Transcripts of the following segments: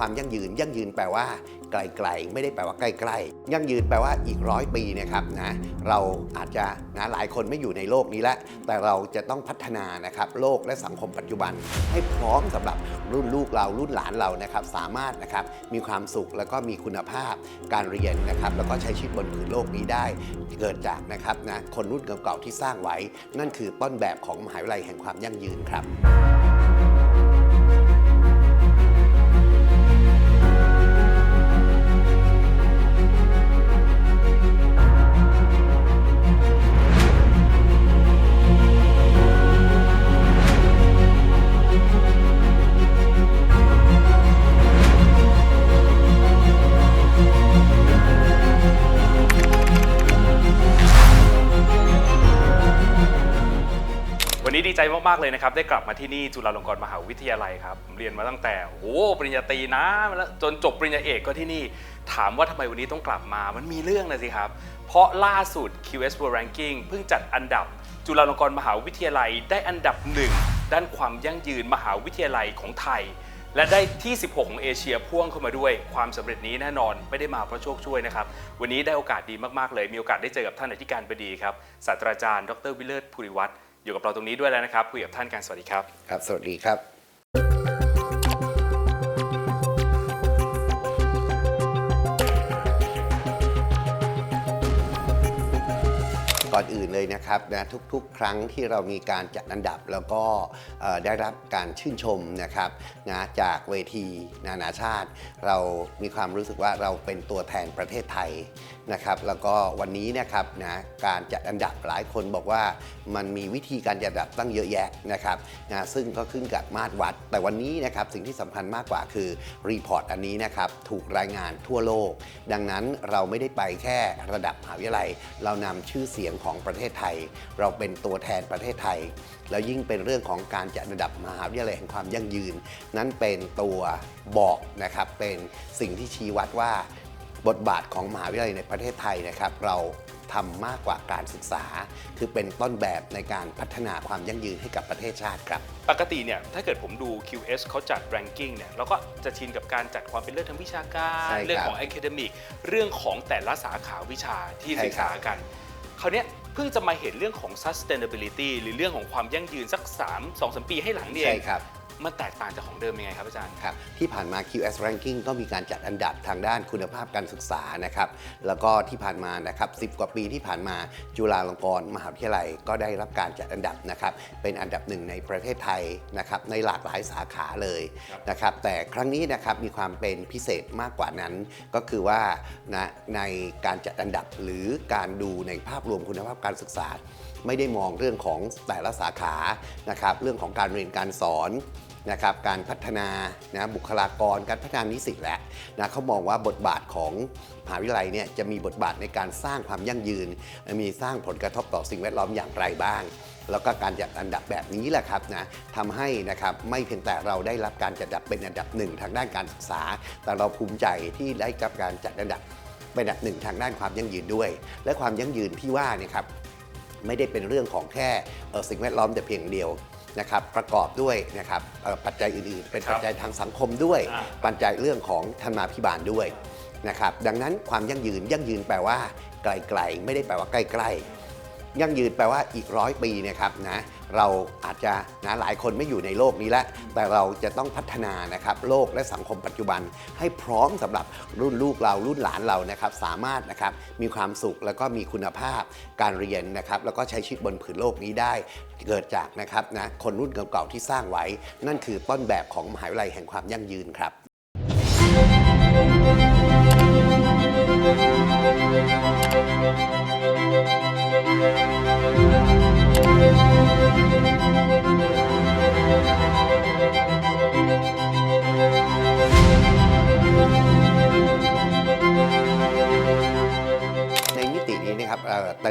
ความยั่งยืน ยั่งยืนแปลว่าไกลๆ ไม่ได้แปลว่าใกล้ๆ ยั่งยืนแปลว่าอีกร้อยปีนะครับนะเราอาจจะนะหลายคนไม่อยู่ในโลกนี้แล้วแต่เราจะต้องพัฒนานะครับโลกและสังคมปัจจุบัน ให้พร้อมสำหรับรุ่นลูกเรารุ่นหลานเรานะครับสามารถนะครับมีความสุขแล้วก็มีคุณภาพการเรียนนะครับแล้วก็ใช้ชีวิตบนผืนโลกนี้ได้ เกิดจากนะครับนะคนรุ่นเก่าๆที่สร้างไว้ นั่นคือต้นแบบของมหาวิทยาลัยแห่งความยั่งยืนครับ มากๆเลยนะครับ ได้กลับมาที่นี่จุฬาลงกรณ์มหาวิทยาลัยครับผมเรียนมาตั้งแต่โอ้ปริญญาตรีนะแล้วจนจบปริญญาเอกก็ที่นี่ ถามว่าทำไมวันนี้ต้องกลับมา มันมีเรื่องนะสิครับ เพราะล่าสุด QS World Ranking เพิ่งจัดอันดับ จุฬาลงกรณ์มหาวิทยาลัยได้อันดับหนึ่งด้านความยั่งยืนมหาวิทยาลัยของไทย และได้ที่ 16 ของเอเชียพ่วงเข้ามาด้วยความสำเร็จนี้แน่นอนไม่ได้มาเพราะโชคช่วยนะครับ วันนี้ได้โอกาสดีมากๆเลย มีโอกาสได้เจอกับท่านอธิการบดีครับศาสตราจารย์ ดรวิเลิศภูริวัฒน์ อยู่กับเราตรงนี้ด้วยแล้วนะครับคุยกับท่านกันสวัสดีครับ ครับ สวัสดีครับ นะครับนะทุกๆ ครั้งที่เรามีการจัดอันดับแล้วก็ได้รับการชื่นชมนะครับนะจากเวทีนานาชาติ เรามีความรู้สึกว่าเราเป็นตัวแทนประเทศไทยนะครับแล้วก็วันนี้นะครับนะการจัดอันดับหลายคนบอกว่ามันมีวิธีการจัดอันดับตั้งเยอะแยะนะครับนะซึ่งก็ขึ้นกับมาตรวัด แต่วันนี้นะครับสิ่งที่สำคัญมากกว่าคือรีพอร์ตอันนี้นะครับถูกรายงานทั่วโลก ดังนั้นเราไม่ได้ไปแค่ระดับมหาวิทยาลัย เรานำชื่อเสียงของประเทศไทยเราเป็นตัวแทนประเทศไทย แล้วยิ่งเป็นเรื่องของการจัดระดับมหาวิทยาลัยแห่งความยั่งยืน นั้นเป็นตัวบอกนะครับเป็นสิ่งที่ชี้วัดว่าบทบาทของมหาวิทยาลัยในประเทศไทยนะครับ เราทำมากกว่าการศึกษา คือเป็นต้นแบบในการพัฒนาความยั่งยืนให้กับประเทศชาติครับ ปกติเนี่ยถ้าเกิดผมดู QS เขาจัด ranking เนี่ยเราก็จะชินกับการจัดความเป็นเรื่องทางวิชาการ ใช่ครับเรื่องของ academic เรื่องของแต่ละสาขาวิชาที่ใช่ศึกษากันคราวเนี้ย เพิ่งจะมาเห็นเรื่องของ sustainability หรือเรื่องของความยั่งยืนสัก 3 2 3 ปีให้หลังนี่เอใช่งครับ มันแตกต่างจากของเดิมยังไงครับอาจารย์ ครับที่ผ่านมา QS Ranking ก็มีการจัดอันดับทางด้านคุณภาพการศึกษานะครับ แล้วก็ที่ผ่านมานะครับ10 กว่าปีที่ผ่านมาจุฬาลงกรณ์มหาวิทยาลัยก็ได้รับการจัดอันดับนะครับ เป็นอันดับหนึ่งในประเทศไทยนะครับในหลากหลายสาขาเลยนะครับ แต่ครั้งนี้นะครับมีความเป็นพิเศษมากกว่านั้น ก็คือว่านะในการจัดอันดับหรือการดูในภาพรวมคุณภาพการศึกษา ไม่ได้มองเรื่องของแต่ละสาขานะครับ เรื่องของการเรียนการสอน นะครับการพัฒนานะบุคลากรการพัฒนานิสิตแหละนะเขามองว่าบทบาทของมหาวิทยาลัยเนี่ยจะมีบทบาทในการสร้างความยั่งยืน มีสร้างผลกระทบต่อสิ่งแวดล้อมอย่างไรบ้าง แล้วก็การจัดอันดับแบบนี้แหละครับนะทำให้นะครับไม่เพียงแต่เราได้รับการจัดอันดับเป็นอันดับหนึ่งทางด้านการศึกษา แต่เราภูมิใจที่ได้รับการจัดอันดับเป็นอันดับหนึ่งทางด้านความยั่งยืนด้วย และความยั่งยืนที่ว่านี่ครับไม่ได้เป็นเรื่องของแค่สิ่งแวดล้อมแต่เพียงเดียว นะครับประกอบด้วยนะครับเอ่อปัจจัยอื่นๆ เป็นครับปัจจัยทางสังคมด้วยอ่าปัจจัยเรื่องของธรรมาภิบาลด้วยนะครับดังนั้นความยั่งยืนยั่งยืนแปลว่าไกลๆไม่ได้แปลว่าใกล้ๆยั่งยืนแปลว่าอีกร้อยปีนะครับนะ เราอาจจะนะหลายคนไม่อยู่ในโลกนี้แล้ว แต่เราจะต้องพัฒนานะครับโลกและสังคมปัจจุบัน ให้พร้อมสำหรับรุ่นลูกเรารุ่นหลานเรานะครับสามารถนะครับมีความสุขแล้วก็มีคุณภาพการเรียนนะครับแล้วก็ใช้ชีวิตบนผืนโลกนี้ได้เกิดจากนะครับนะคนรุ่นเก่าๆที่สร้างไว้ นั่นคือต้นแบบของมหาวิทยาลัยแห่งความยั่งยืนครับใน Thank you.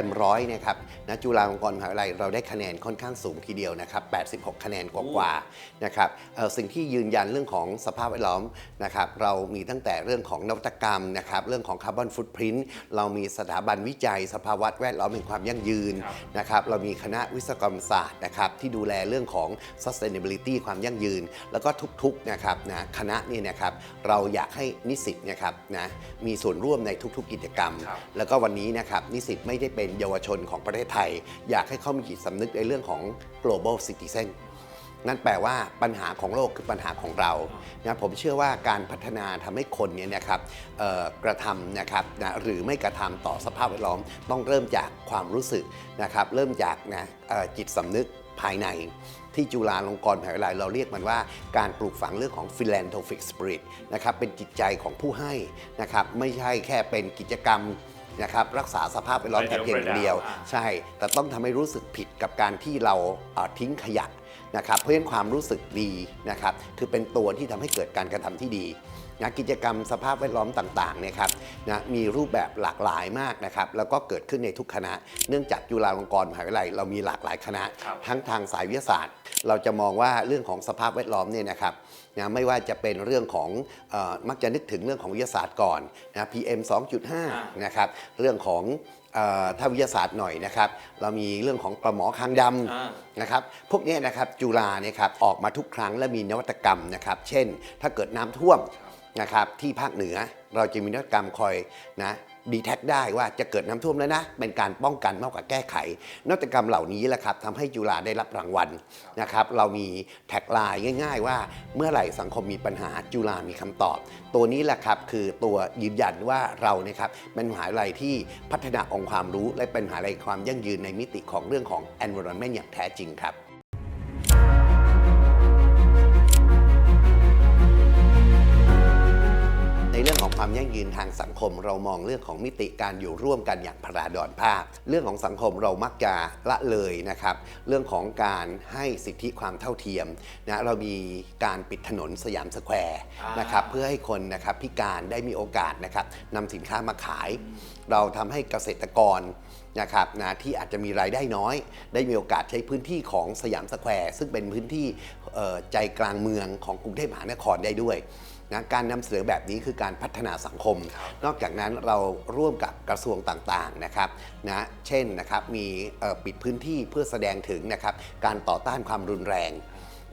ตินี้นะครับเอ่อเต็มร้อยนะครับนะจุฬาลงกรณ์มหาวิทยาลัยเราได้คะแนนค่อนข้างสูงทีเดียวนะครับ 86 คะแนนกว่าๆนะครับเอ่อสิ่งที่ยืนยันเรื่องของสภาพแวดล้อมนะครับเรามีตั้งแต่เรื่องของนวัตกรรมนะครับเรื่องของคาร์บอนฟุตพิ้นเรามีสถาบันวิจัย สภาวะแวดล้อมแห่งความยั่งยืนครับนะครับเรามีคณะวิศวกรรมศาสตร์นะครับที่ดูแลเรื่องของ sustainability ความยั่งยืน แล้วก็ทุกๆนะครับนะคณะเนี่ยนะครับเราอยากให้นิสิตนะครับนะมีส่วนร่วมในทุกๆกิจกรรมครับแล้วก็วันนี้นะครับนิสิตไม่ได้เป็นเยาวชนของประเทศไทย อยากให้เขามีจิตสำนึกในเรื่องของ global citizen นั่นแปลว่าปัญหาของโลกคือปัญหาของเรานะผมเชื่อว่าการพัฒนาทำให้คนเนี่ยนะครับกระทำนะครับนะหรือไม่กระทำต่อสภาพแวดล้อม ต้องเริ่มจากความรู้สึกนะครับ เริ่มจากนะจิตสำนึกภายใน ที่จุฬาลงกรณ์มหาวิทยาลัยเราเรียกมันว่าการปลูกฝังเรื่องของ philanthropic spirit นะครับเป็นจิตใจของผู้ให้นะครับไม่ใช่แค่เป็นกิจกรรม นะครับรักษาสภาพแวดล้อมแต่เพียงอย่างเดียวอ่าใช่ แต่ต้องทำให้รู้สึกผิดกับการที่เราเอ่อทิ้งขยะนะครับ เพราะฉะนั้นความรู้สึกดีนะครับ คือเป็นตัวที่ทำให้เกิดการกระทำที่ดี นะกิจกรรมสภาพแวดล้อมต่างๆเนี่ยครับนะมีรูปแบบหลากหลายมากนะครับแล้วก็เกิดขึ้นในทุกคณะ เนื่องจากจุฬาลงกรณ์มหาวิทยาลัยเรามีหลากหลายคณะครับทั้งทางสายวิทยาศาสตร์ เราจะมองว่าเรื่องของสภาพแวดล้อมเนี่ยนะครับนะไม่ว่าจะเป็นเรื่องของเออมักจะนึกถึงเรื่องของวิทยาศาสตร์ก่อนนะ PM 2.5นะครับเรื่องของเออถ้าวิทยาศาสตร์หน่อยนะครับ เรามีเรื่องของปลาหมอคางดอ่าำนะครับ พวกเนี้ยนะครับจุฬาเนี่ยครับออกมาทุกครั้งและมีนวัตกรรมนะครับ เช่น ถ้าเกิดน้ำท่วม นะครับที่ภาคเหนือเราจะมีนวัตกรรมคอยนะดีแท็กได้ว่าจะเกิดน้ำท่วมแล้วนะ เป็นการป้องกันมากกว่าแก้ไข นวัตกรรมเหล่านี้แหละครับทำให้จุฬาได้รับรางวัลนะครับ เรามีแท็กไลน์ง่าย ๆ ว่าเมื่อไหร่สังคมมีปัญหาจุฬามีคำตอบ ตัวนี้แหละครับคือตัวยืนยันว่าเราเนี่ยครับเป็นมหาวิทยาลัยที่พัฒนาองค์ความรู้ และเป็นมหาวิทยาลัยความยั่งยืนในมิติของเรื่องของ environment อย่างแท้จริงครับ ความยั่งยืนทางสังคมเรามองเรื่องของมิติการอยู่ร่วมกันอย่างพราดอนภาพ เรื่องของสังคมเรามักจะละเลยนะครับ เรื่องของการให้สิทธิความเท่าเทียมนะเรามีการปิดถนนสยามสแควร์อ่านนะครับเพื่อให้คนนะครับพิการได้มีโอกาสนะครับนำสินค้ามาขาย เราทำให้เกษตรกรนะครับนะที่อาจจะมีรายได้น้อย ได้มีโอกาสใช้พื้นที่ของสยามสแควร์ซึ่งเป็นพื้นที่เอ่อใจกลางเมืองของกรุงเทพมหานครได้ด้วย นะการนำเสนอแบบนี้คือการพัฒนาสังคม นอกจากนั้นเราร่วมกับกระทรวงต่างๆนะครับนะเช่นนะครับมีเอ่อปิดพื้นที่เพื่อแสดงถึงนะครับการต่อต้านความรุนแรง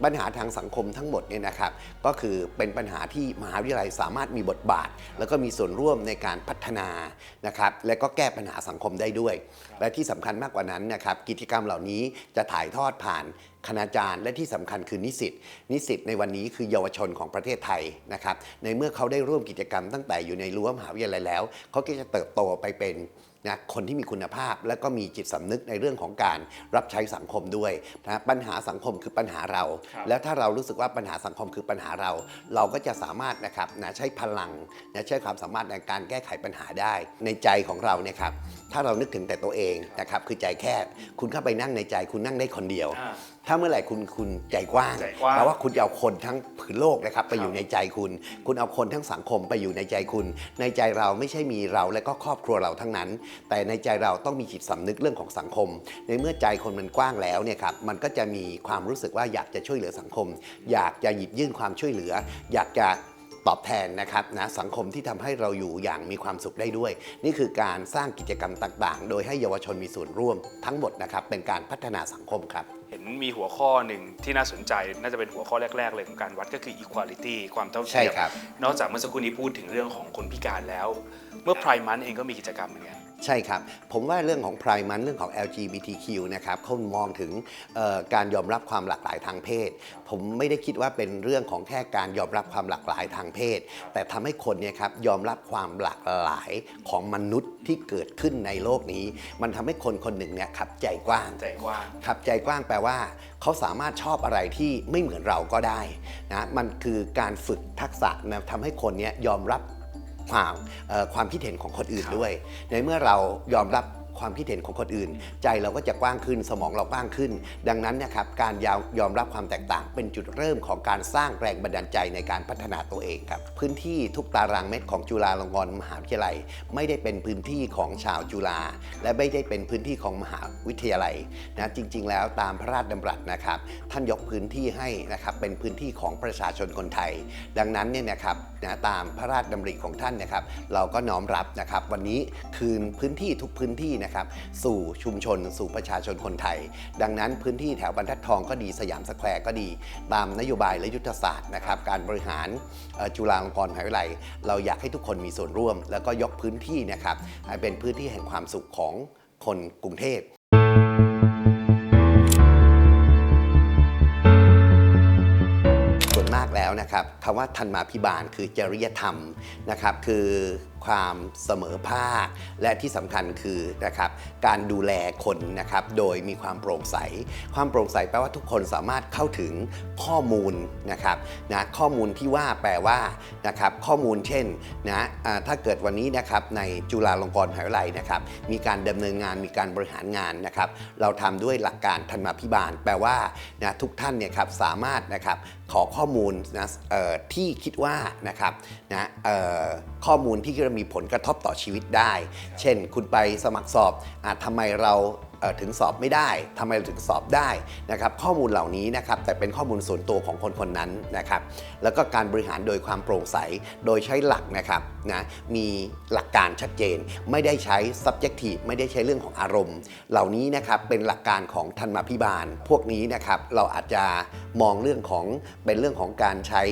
ปัญหาทางสังคมทั้งหมดเนี่ยนะครับ ก็คือเป็นปัญหาที่มหาวิทยาลัยสามารถมีบทบาท แล้วก็มีส่วนร่วมในการพัฒนานะครับ และก็แก้ปัญหาสังคมได้ด้วย และที่สำคัญมากกว่านั้นนะครับ กิจกรรมเหล่านี้จะถ่ายทอดผ่านคณาจารย์และที่สำคัญคือนิสิตนิสิตในวันนี้คือเยาวชนของประเทศไทยนะครับ ในเมื่อเขาได้ร่วมกิจกรรมตั้งแต่อยู่ในรั้วมหาวิทยาลัยแล้วเขาก็จะเติบโตไปเป็น นะคนที่มีคุณภาพและก็มีจิตสำนึกในเรื่องของการรับใช้สังคมด้วยนะปัญหาสังคมคือปัญหาเราครับแล้วถ้าเรารู้สึกว่าปัญหาสังคมคือปัญหาเรา เราก็จะสามารถนะครับนะใช้พลังนะใช้ความสามารถในการแก้ไขปัญหาได้ในใจของเราเนี่ยครับถ้าเรานึกถึงแต่ตัวเองนะครับคือใจแคบคุณเข้าไปนั่งในใจคุณนั่งได้คนเดียวอ่า ถ้าเมื่อไหร่คุณคุณใจกว้างใจกว้าง แปลว่าคุณจะเอาคนทั้งผืนโลกนะครับไปอยู่ในใจคุณ คุณเอาคนทั้งสังคมไปอยู่ในใจคุณ ในใจเราไม่ใช่มีเราและก็ครอบครัวเราทั้งนั้น แต่ในใจเราต้องมีจิตสำนึกเรื่องของสังคม ในเมื่อใจคนมันกว้างแล้วเนี่ยครับมันก็จะมีความรู้สึกว่าอยากจะช่วยเหลือสังคม อยากจะหยิบยื่นความช่วยเหลือ อยากจะตอบแทนนะครับนะสังคมที่ทำให้เราอยู่อย่างมีความสุขได้ด้วย นี่คือการสร้างกิจกรรมต่างๆ โดยให้เยาวชนมีส่วนร่วมทั้งหมดนะครับเป็นการพัฒนาสังคมครับ เห็นมีหัวข้อหนึ่งที่น่าสนใจน่าจะเป็นหัวข้อแรก ๆ เลยของการวัดก็คือ equality ความเท่าเทียมใช่ครับนอกจากเมื่อสักครู่นี้พูดถึงเรื่องของคนพิการแล้ว เมื่อ Pride Month เองก็มีกิจกรรมเหมือนกัน ใช่ครับ ผมว่าเรื่องของ Pride Month เรื่องของ LGBTQ นะครับเขามองถึงเอ่อการยอมรับความหลากหลายทางเพศ ผมไม่ได้คิดว่าเป็นเรื่องของแค่การยอมรับความหลากหลายทางเพศ แต่ทำให้คนเนี่ยครับยอมรับความหลากหลายของมนุษย์ที่เกิดขึ้นในโลกนี้ มันทำให้คนคนหนึ่งเนี่ยครับใจกว้างใจกว้างขับใจกว้างแปลว่าเขาสามารถชอบอะไรที่ไม่เหมือนเราก็ได้นะมันคือการฝึกทักษะนะทำให้คนเนี้ยยอมรับ ความเอ่อความคิดเห็นของคนอื่นครับด้วย ในเมื่อเรายอมรับ ความคิดเห็นของคนอื่น ใจเราก็จะกว้างขึ้นสมองเรากว้างขึ้น ดังนั้นนะครับการยยอมรับความแตกต่าง เป็นจุดเริ่มของการสร้างแรงบันดาลใจในการพัฒนาตัวเองครับพื้นที่ทุกตารางเมตรของจุฬาลงกรณ์มหาวิทยาลัย ไม่ได้เป็นพื้นที่ของชาวจุฬาและไม่ได้เป็นพื้นที่ของมหาวิทยาลัยนะจริง ๆ แล้วตามพระราชดำรัสนะครับท่านยกพื้นที่ให้นะครับเป็นพื้นที่ของประชาชนคนไทย ดังนั้นเนี่ยนะครับนะตามพระราชดำริของท่านนะครับ เราก็น้อมรับนะครับ วันนี้คืนพื้นที่ทุกพื้นที่นะครับสู่ชุมชน สู่ประชาชนคนไทย ดังนั้นพื้นที่แถวบรรทัดทองก็ดีสยามสแควร์ก็ดี ตามนโยบายและยุทธศาสตร์นะครับการบริหารจุฬาลงกรณ์มหาวิทยาลัย เราอยากให้ทุกคนมีส่วนร่วม แล้วก็ยกพื้นที่นะครับให้เป็นพื้นที่แห่งความสุขของคนกรุงเทพส่วนมากแล้วนะครับคำว่าธรรมาภิบาลคือจริยธรรมนะครับคือความเสมอภาค และที่สำคัญคือนะครับการดูแลคนนะครับโดยมีความโปร่งใส ความโปร่งใสแปลว่าทุกคนสามารถเข้าถึงข้อมูลนะครับนะข้อมูลที่ว่าแปลว่านะครับข้อมูลเช่นนะถ้าเกิดวันนี้นะครับในจุฬาลงกรณ์มหาวิทยาลัยนะครับมีการดำเนินงานมีการบริหารงานนะครับเราทำด้วยหลักการธรรมาภิบาล แปลว่านะทุกท่านเนี่ยครับสามารถนะครับขอข้อมูลนะที่คิดว่านะครับนะข้อมูลที่จะมีผลกระทบต่อชีวิตได้ เช่น คุณไปสมัครสอบอทำไมเรา ถึงสอบไม่ได้ทำไมเราถึงสอบได้นะครับข้อมูลเหล่านี้นะครับแต่เป็นข้อมูลส่วนตัวของคนคนนั้นนะครับแล้วก็การบริหารโดยความโปร่งใสโดยใช้หลักนะครับนะมีหลักการชัดเจน ไม่ได้ใช้ subjective ไม่ได้ใช้เรื่องของอารมณ์ เหล่านี้นะครับเป็นหลักการของธรรมาภิบาล พวกนี้นะครับเราอาจจะมองเรื่องของเป็นเรื่องของการใช้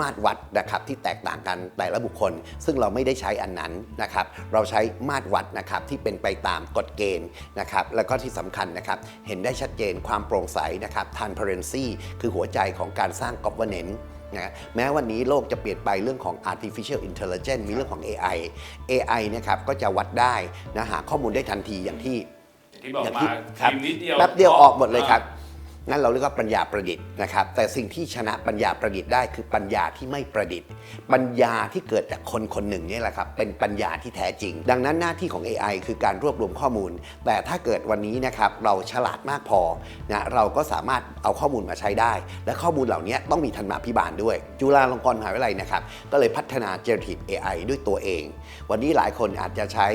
มาตรวัดนะครับที่แตกต่างกันแต่ละบุคคล ซึ่งเราไม่ได้ใช้อันนั้นนะครับเราใช้มาตรวัดนะครับที่เป็นไปตามกฎเกณฑ์นะครับแล้วก็ที่สำคัญนะครับเห็นได้ชัดเจนความโปร่งใสนะครับ transparency คือหัวใจของการสร้าง governance นะแม้วันนี้โลกจะเปลี่ยนไปเรื่องของ artificial intelligence มีเรื่องของ AI AI นะครับก็จะวัดได้นะหาข้อมูลได้ทันทีอย่างที่ที่บอกอย่างมาที่ครับพิมพ์นิดเดียวแป๊บเดียวออกหมดเลยครับ นั่นเราเรียกว่าปัญญาประดิษฐ์นะครับ แต่สิ่งที่ชนะปัญญาประดิษฐ์ได้คือปัญญาที่ไม่ประดิษฐ์ ปัญญาที่เกิดจากคนคนหนึ่งเนี่ยแหละครับเป็นปัญญาที่แท้จริง ดังนั้นหน้าที่ของ AI คือการรวบรวมข้อมูล แต่ถ้าเกิดวันนี้นะครับเราฉลาดมากพอนะเราก็สามารถเอาข้อมูลมาใช้ได้ และข้อมูลเหล่านี้ต้องมีธรรมาภิบาลด้วย จุฬาลงกรณ์มหาวิทยาลัยนะครับก็เลยพัฒนา generative AI ด้วยตัวเอง วันนี้หลายคนอาจจะใช้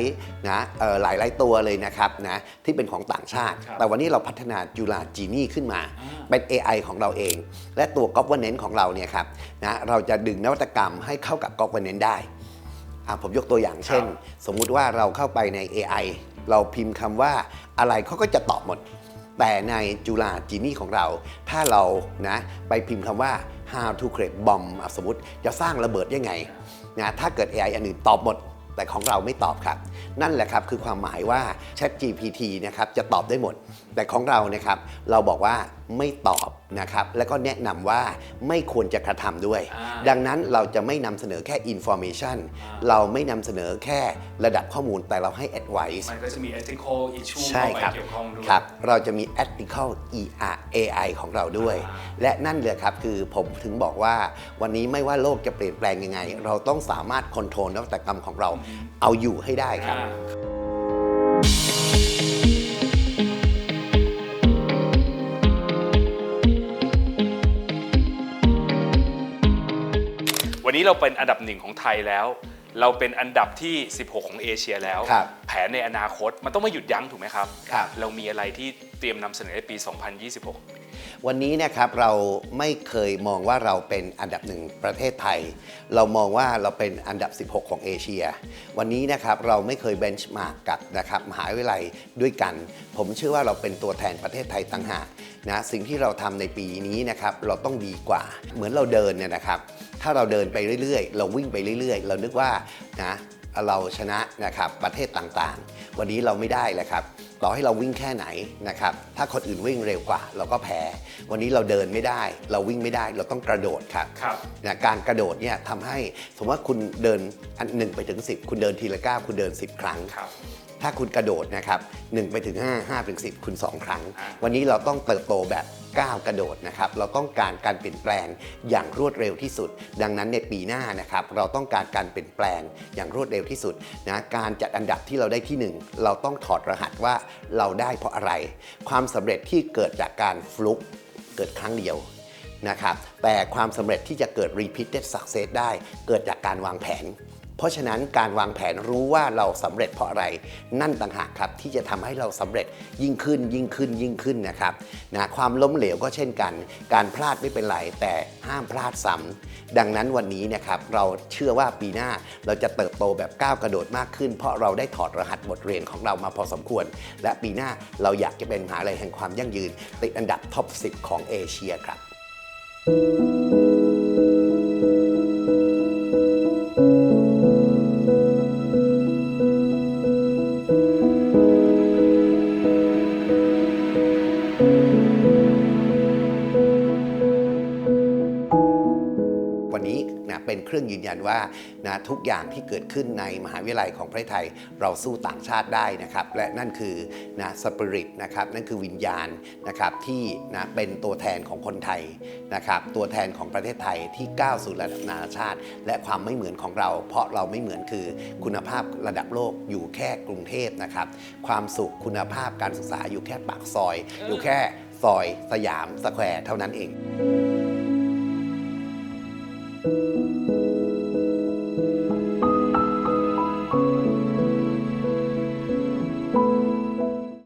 นะเอ่อหลายหลายๆตัวเลยนะครับนะที่เป็นของต่างชาติครับแต่วันนี้เราพัฒนาจุฬาจีนี่ขึ้นมาเป็น AI ของเราเอง และตัว governance ของเราเนี่ยครับนะเราจะดึงนวัตกรรมให้เข้ากับ governance ได้อะผมยกตัวอย่างเช่น สมมุติว่าเราเข้าไปใน AI เราพิมพ์คำว่าอะไรเขาก็จะตอบหมด แต่ในจุฬาจีนี่ของเรา ถ้าเรานะไปพิมพ์คำว่า how to create bomb อะสมมติจะสร้างระเบิดยังไงนะถ้าเกิด AI อันอื่นตอบหมด แต่ของเราไม่ตอบครับ นั่นแหละครับคือความหมายว่า Chat GPT นะครับจะตอบได้หมด แต่ของเรานะครับเราบอกว่าไม่ตอบนะครับแล้วก็แนะนำว่าไม่ควรจะกระทำด้วย อ่า ดังนั้นเราจะไม่นำเสนอแค่ information เราไม่นำเสนอแค่ระดับข้อมูลแต่เราให้ advice มันก็จะมี ethical issue ใช่เข้าไปครับเกี่ยวข้องด้วย ครับ เราจะมี ethical ER AI ของเราด้วยอ่าและนั่นเลยครับคือผมถึงบอกว่าวันนี้ไม่ว่าโลกจะเปลี่ยนแปลงยังไง เราต้องสามารถคอนโทรลนวัตกรรมของเราเอาอยู่ให้ได้ครับ อ่า นนี้เราเป็นอันดับหนึ่งของไทยแล้ว เราเป็นอันดับที่ 16 ของเอเชียแล้ว ครับแผนในอนาคตมันต้องไม่หยุดยั้งถูกไหมครับ ครับ เรามีอะไรที่เตรียมนำเสนอในปี 2026 วันนี้นะครับเราไม่เคยมองว่าเราเป็นอันดับหนึ่งประเทศไทย เรามองว่าเราเป็นอันดับ 16 ของเอเชีย วันนี้นะครับเราไม่เคยเบนช์มาร์กกับนะครับมหาวิทยาลัยด้วยกัน ผมเชื่อว่าเราเป็นตัวแทนประเทศไทยต่างหากนะสิ่งที่เราทำในปีนี้นะครับเราต้องดีกว่าเหมือนเราเดินเนี่ยนะครับ ถ้าเราเดินไปเรื่อยๆ เราวิ่งไปเรื่อยๆ เรานึกว่านะเราชนะนะครับประเทศต่างๆ วันนี้เราไม่ได้เลยครับต่อให้เราวิ่งแค่ไหนนะครับถ้าคนอื่นวิ่งเร็วกว่า เราก็แพ้ วันนี้เราเดินไม่ได้ เราวิ่งไม่ได้เราต้องกระโดดครับครับนะการกระโดดเนี่ยทำให้สมมติว่าคุณเดินอันหนึ่งไปถึง 10 คุณเดินทีละก้าวคุณเดิน 10 ครั้งครับ ถ้าคุณกระโดดนะครับ1ไปถึง 5 5ถึง10 คุณ 2 ครั้งอ่าวันนี้เราต้องเติบโตแบบก้าวกระโดดนะครับ เราต้องการการเปลี่ยนแปลงอย่างรวดเร็วที่สุด ดังนั้นในปีหน้านะครับ เราต้องการการเปลี่ยนแปลงอย่างรวดเร็วที่สุดนะการจัดอันดับที่เราได้ที่หนึ่งเราต้องถอดรหัสว่าเราได้เพราะอะไร ความสำเร็จที่เกิดจากการฟลุกเกิดครั้งเดียวนะครับแต่ความสำเร็จที่จะเกิด repeated success ได้ เกิดจากการวางแผน เพราะฉะนั้นการวางแผนรู้ว่าเราสำเร็จเพราะอะไร นั่นต่างหากครับ ที่จะทำให้เราสำเร็จยิ่งขึ้นยิ่งขึ้นยิ่งขึ้นนะครับนะความล้มเหลวก็เช่นกัน การพลาดไม่เป็นไรแต่ห้ามพลาดซ้ำดังนั้นวันนี้นะครับเราเชื่อว่าปีหน้าเราจะเติบโตแบบก้าวกระโดดมากขึ้น เพราะเราได้ถอดรหัสบทเรียนของเรามาพอสมควร และปีหน้าเราอยากจะเป็นมหาลัยแห่งความยั่งยืน ติดอันดับท็อป 10 ของเอเชียครับวัน รื่องยืนยันว่านะทุกอย่างที่เกิดขึ้นในมหาวิทยาลัยของประเทศไทย เราสู้ต่างชาติได้นะครับ และนั่นคือนะสปิริตนะครับนั่นคือวิญญาณนะครับที่นะเป็นตัวแทนของคนไทยนะครับตัวแทนของประเทศไทยที่ก้าวสู่ระดับนานาชาติ และความไม่เหมือนของเรา เพราะเราไม่เหมือนคือคุณภาพระดับโลกอยู่แค่กรุงเทพนะครับความสุขคุณภาพการศึกษาอยู่แค่ปากซอย อยู่แค่ซอยสยามสแควร์เท่านั้นเอง